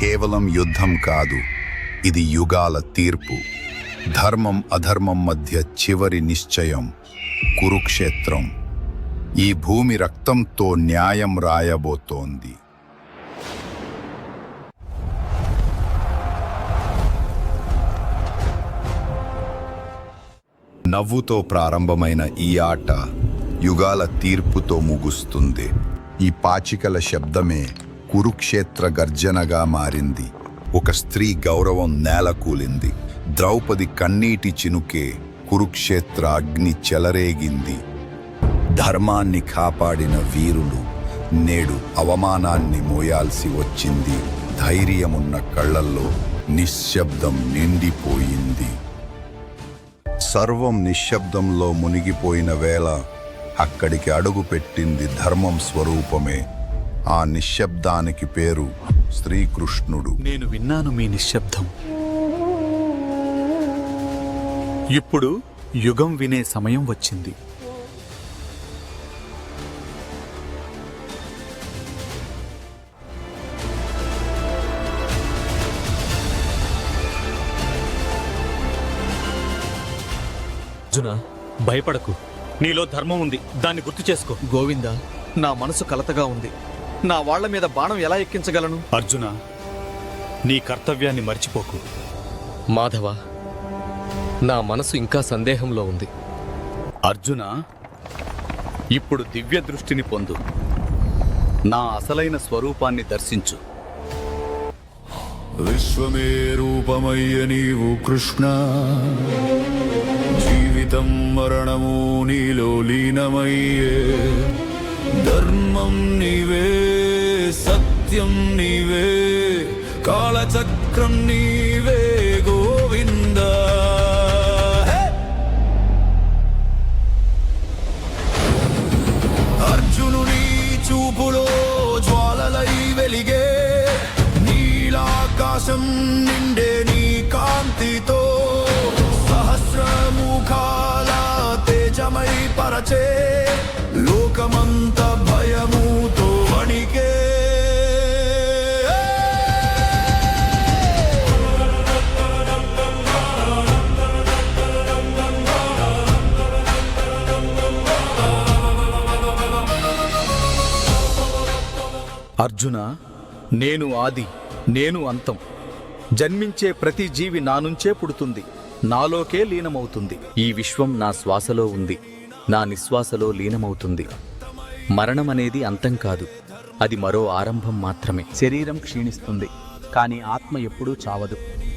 కేవలం యుద్ధం కాదు ఇది యుగాల తీర్పు. ధర్మం అధర్మం మధ్య చివరి నిశ్చయం కురుక్షేత్రం. ఈ భూమి రక్తంతో న్యాయం రాయబోతోంది. నవ్వుతో ప్రారంభమైన ఈ ఆట యుగాల తీర్పుతో ముగుస్తుంది. ఈ పాచికల శబ్దమే కురుక్షేత్ర గర్జనగా మారింది. ఒక స్త్రీ గౌరవం నేలకూలింది. ద్రౌపది కన్నీటి చినుకే కురుక్షేత్ర అగ్ని చెలరేగింది. ధర్మాన్ని కాపాడిన వీరులు నేడు అవమానాన్ని మోయాల్సి వచ్చింది. ధైర్యమున్న కళ్ళల్లో నిశ్శబ్దం నిండిపోయింది. సర్వం నిశ్శబ్దంలో మునిగిపోయిన వేళ అక్కడికి అడుగుపెట్టింది ధర్మం స్వరూపమే. ఆ నిశ్శబ్దానికి పేరు శ్రీకృష్ణుడు. నేను విన్నాను మీ నిశ్శబ్దం. ఇప్పుడు యుగం వినే సమయం వచ్చింది. అర్జున భయపడకు. నీలో ధర్మం ఉంది. దాన్ని గుర్తు చేసుకో. గోవింద నా మనసు కలతగా ఉంది. నా వాళ్ళ మీద బాణం ఎలా ఎక్కించగలను? అర్జున నీ కర్తవ్యాన్ని మర్చిపోకు. మాధవ నా మనసు ఇంకా సందేహంలో ఉంది. అర్జున ఇప్పుడు దివ్య దృష్టిని పొందు. నా అసలైన స్వరూపాన్ని దర్శించు. విశ్వమే రూపమయ్య నీవు కృష్ణ. జీవితం మరణము నీలో లీనమయ్యే ధర్మం నీవే సత్యం నీవే కాళచక్రం నీవే గోవింద. అర్జునుని చూపులో జ్వాలలై వెలిగే నీలాకాశం నిండే నీ కాంతితో సహస్రముఖాల తేజమై పరచే లోకమంత భయముతో వణికే. అర్జున నేను ఆది నేను అంతం. జన్మించే ప్రతి జీవి నా నుంచే పుడుతుంది. నాలోకే లీనమవుతుంది. ఈ విశ్వం నా శ్వాసలో ఉంది. నా నిశ్వాసలో లీనమవుతుంది. మరణం అనేది అంతం కాదు. అది మరో ఆరంభం మాత్రమే. శరీరం క్షీణిస్తుంది. కానీ ఆత్మ ఎప్పుడూ చావదు.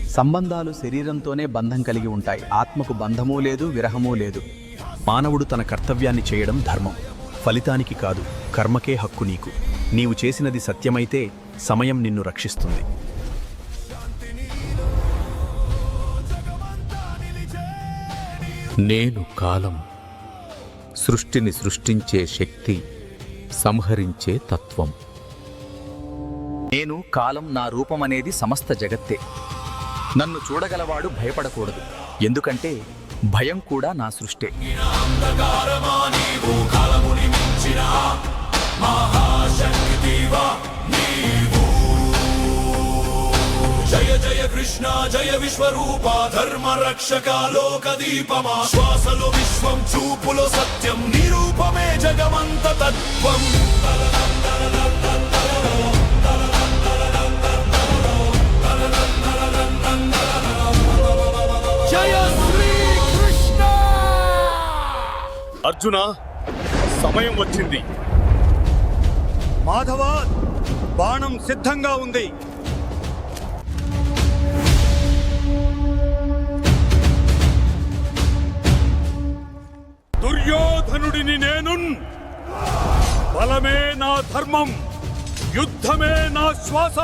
సంబంధాలు శరీరంతోనే బంధం కలిగి ఉంటాయి. ఆత్మకు బంధమూ లేదు విరహమూ లేదు. మానవుడు తన కర్తవ్యాన్ని చేయడం ధర్మం. ఫలితానికి కాదు కర్మకే హక్కు నీకు. నీవు చేసినది సత్యమైతే సమయం నిన్ను రక్షిస్తుంది. నేను కాలం సృష్టిని సృష్టించే శక్తి సంహరించే తత్వం. నేను కాలం నా రూపం అనేది సమస్త జగత్తే. నన్ను చూడగలవాడు భయపడకూడదు. ఎందుకంటే భయం కూడా నా సృష్టే. జయ జయ కృష్ణ జయ విశ్వరూప ధర్మ రక్షక లోక దీపమా శ్వాసలో విశ్వం చూపులో సత్యం జగమంత తత్వం. అర్జున సమయం వచ్చింది. మాధవ బాణం సిద్ధంగా ఉంది. దుర్యోధనుడిని నేను బలమే నా ధర్మం యుద్ధమే నా శ్వాస.